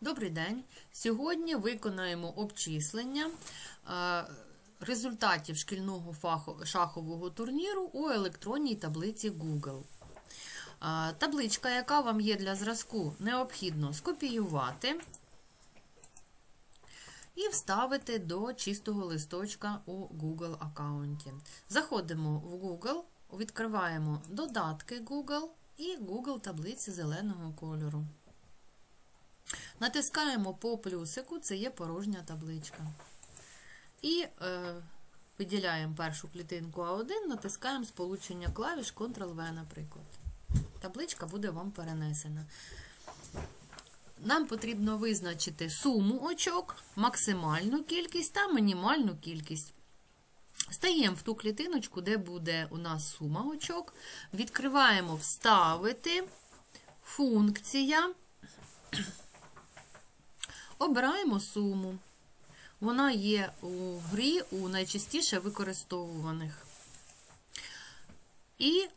Добрий день. Сьогодні виконаємо обчислення е, результатів шкільного шахового турніру у електронній таблиці Google. Е, Табличка, яка вам є для зразку, необхідно скопіювати і вставити до чистого листочка у Google аккаунті. Заходимо в Google, відкриваємо додатки Google і Google таблиці зеленого кольору. Натискаємо по плюсику, це є порожня табличка. І е, виділяємо першу клітинку А1, натискаємо сполучення клавіш Ctrl-V, наприклад. Табличка буде вам перенесена. Нам потрібно визначити суму очок, максимальну кількість та мінімальну кількість. Стаємо в ту клітиночку, де буде у нас сума очок. Відкриваємо Вставити, функція. Обираємо суму. Вона є у грі у найчастіше використовуваних. І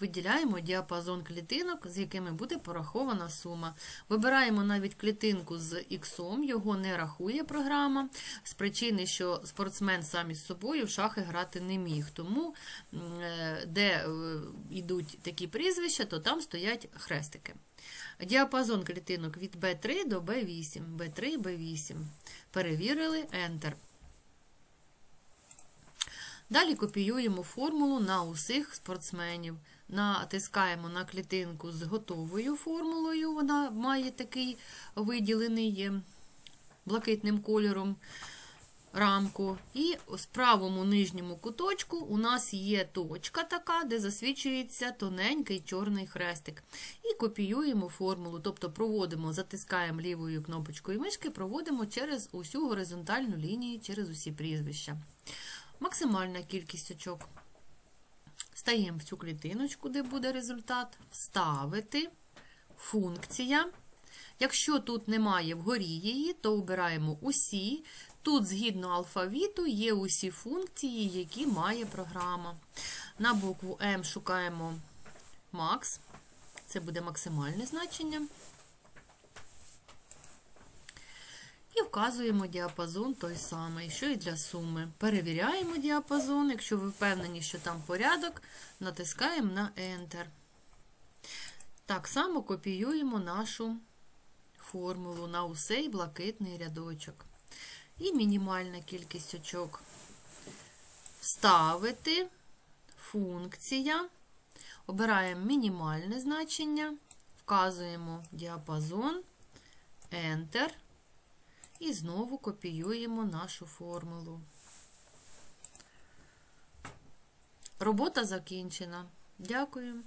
виділяємо діапазон клітинок, з якими буде порахована сума. Вибираємо навіть клітинку з іксом, його не рахує програма, з причини, що спортсмен сам із собою в шахи грати не міг. Тому, де е, йдуть такі прізвища, то там стоять хрестики. Діапазон клітинок від B3 до B8, B3, B8. Перевірили Enter. Далі копіюємо формулу на усіх спортсменів. Натискаємо на клітинку з готовою формулою. Вона має такий виділений е, блакитним кольором рамку. І в правому нижньому куточку у нас є точка така, де засвічується тоненький чорний хрестик. І копіюємо формулу, тобто проводимо, затискаємо лівою кнопочкою мишки, проводимо через усю горизонтальну лінію, через усі прізвища. Максимальна кількість очок. Стаємо в цю клітиночку, де буде результат, вставити, функція. Якщо тут немає вгорі її, то обираємо усі. Тут, згідно алфавіту, є усі функції, які має програма. На букву М шукаємо Max. Це буде максимальне значення. І вказуємо діапазон той самий, що і для суми. Перевіряємо діапазон. Якщо ви впевнені, що там порядок, натискаємо на Enter. Так само копіюємо нашу формулу на усей блакитний рядочок. І мінімальна кількість очок. Вставити, функція. Обираємо мінімальне значення, вказуємо діапазон, Enter. І знову копіюємо нашу формулу. Робота закінчена. Дякую.